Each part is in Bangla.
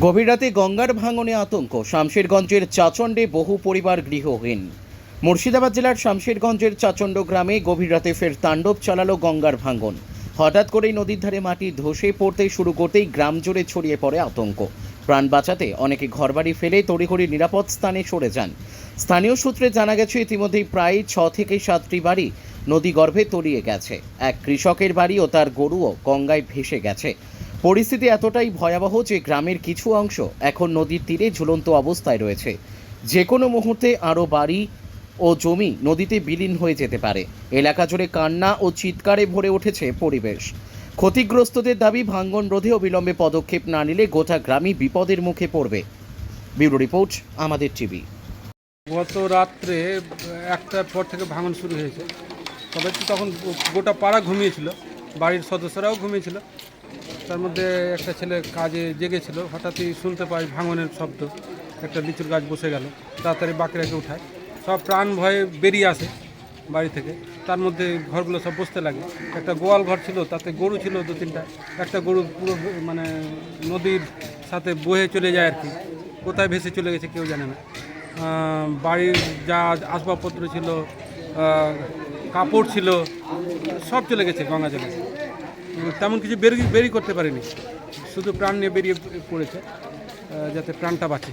গভীর রাতে গঙ্গার ভাঙনে আতঙ্ক। শামশেরগঞ্জের চাচণ্ডে বহু পরিবার গৃহহীন। মুর্শিদাবাদ জেলার শামশেরগঞ্জের চাচণ্ড গ্রামে গভীর রাতে ফের তাণ্ডব চালালো গঙ্গার ভাঙন। হঠাৎ করেই নদীর ধারে মাটি ধসে পড়তে শুরু করতেই গ্রাম জুড়ে ছড়িয়ে পড়ে আতঙ্ক। প্রাণ বাঁচাতে অনেকে ঘরবাড়ি ফেলে তড়িঘড়ি নিরাপদ স্থানে সরে যান। স্থানীয় সূত্রে জানা গেছে, ইতিমধ্যেই প্রায় ছ থেকে সাতটি বাড়ি নদী গর্ভে তলিয়ে গেছে। এক কৃষকের বাড়ি ও তার গরুও গঙ্গায় ভেসে গেছে। পরিস্থিতি এতটাই ভয়াবহ যে গ্রামের কিছু অংশ এখন নদীর তীরে ঝুলন্ত অবস্থায় রয়েছে। যে কোনো মুহূর্তে আরও বাড়ি ও জমি নদীতে বিলীন হয়ে যেতে পারে। এলাকা জুড়ে কান্না ও চিৎকারে ভরে উঠেছে পরিবেশ। ক্ষতিগ্রস্তদের দাবি, ভাঙ্গন রোধে অবিলম্বে পদক্ষেপ না নিলে গোটা গ্রামই বিপদের মুখে পড়বে। ব্যুরো রিপোর্ট, আমাদের টিভি। গত রাত্রে একটার পর থেকে ভাঙন শুরু হয়েছে। তবে তখন গোটা পাড়া ঘুমিয়েছিল, বাড়ির সদস্যরাও ঘুমিয়েছিল। তার মধ্যে একটা ছেলে কাজে জেগেছিল, হঠাৎই শুনতে পাই ভাঙনের শব্দ। একটা লিচুর গাছ বসে গেল, তাড়াতাড়ি বাঁকড়াকে উঠায়। সব প্রাণ ভয়ে বেরিয়ে আসে বাড়ি থেকে। তার মধ্যে ঘরগুলো সব বসতে লাগে। একটা গোয়াল ঘর ছিল, তাতে গরু ছিল দু তিনটা। একটা গরু পুরো মানে নদীর সাথে বয়ে চলে যায় আর কি। কোথায় ভেসে চলে গেছে কেউ জানে না। বাড়ির যা আসবাবপত্র ছিল কাপড় ছিল, সব চলে গেছে গঙ্গা জলে। তেমন কিছু বেরি বেরি করতে পারেনি। শুধু প্রাণ নিয়ে বেরিয়ে পড়েছে যাতে প্রাণটা বাঁচে।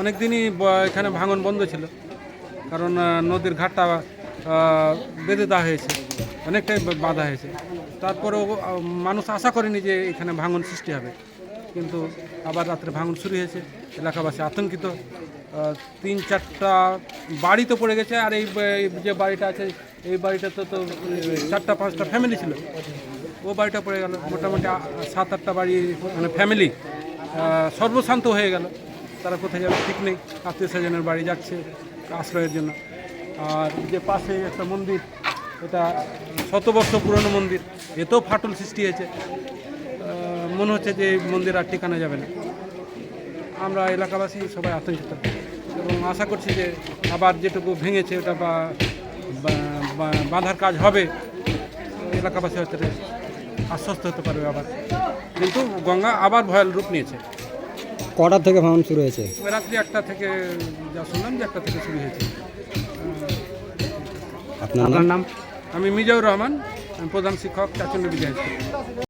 অনেক দিনই এখানে ভাঙন বন্ধ ছিল, কারণ নদীর ঘাটটা বেঁধে দেওয়া হয়েছে, অনেকটাই বাধা বাঁধা হয়েছে। তারপরেও মানুষ আশা করেনি যে এখানে ভাঙন সৃষ্টি হবে। কিন্তু আবার রাত্রে ভাঙন শুরু হয়েছে। এলাকাবাসী আতঙ্কিত। তিন চারটা বাড়ি তো পড়ে গেছে, আর এই যে বাড়িটা আছে, এই বাড়িটাতে তো চারটা, পাঁচটা ফ্যামিলি ছিল। ও বাড়িটা পড়ে গেল। মোটামুটি সাত, আটটা বাড়ি মানে ফ্যামিলি সর্বশান্ত হয়ে গেল। তারা কোথায় যাবে ঠিক নেই। আত্মীয় স্বজনের বাড়ি যাচ্ছে আশ্রয়ের জন্য। আর যে পাশে একটা মন্দির, এটা শতবর্ষ পুরনো মন্দির। এতেও ফাটল সৃষ্টি হয়েছে। মনে হচ্ছে যে এই মন্দির আর ঠিকানা যাবে না। আমরা এলাকাবাসী সবাই আতঙ্কিত। এবং আশা করছি যে আবার যেটুকু ভেঙেছে ওটা বা বাঁধার কাজ হবে এলাকাবাসী হয়তো আশ্বস্ত হতে পারবে আবার। কিন্তু গঙ্গা আবার ভয়াল রূপ নিয়েছে। কটার থেকে ভাঙন শুরু হয়েছে? ওই রাত্রি একটা থেকে যা শুনলাম যে একটা থেকে শুরু হয়েছে। আপনার নাম? আমি মিজাউর রহমান আমি প্রধান শিক্ষক চাচন্ড বিজয়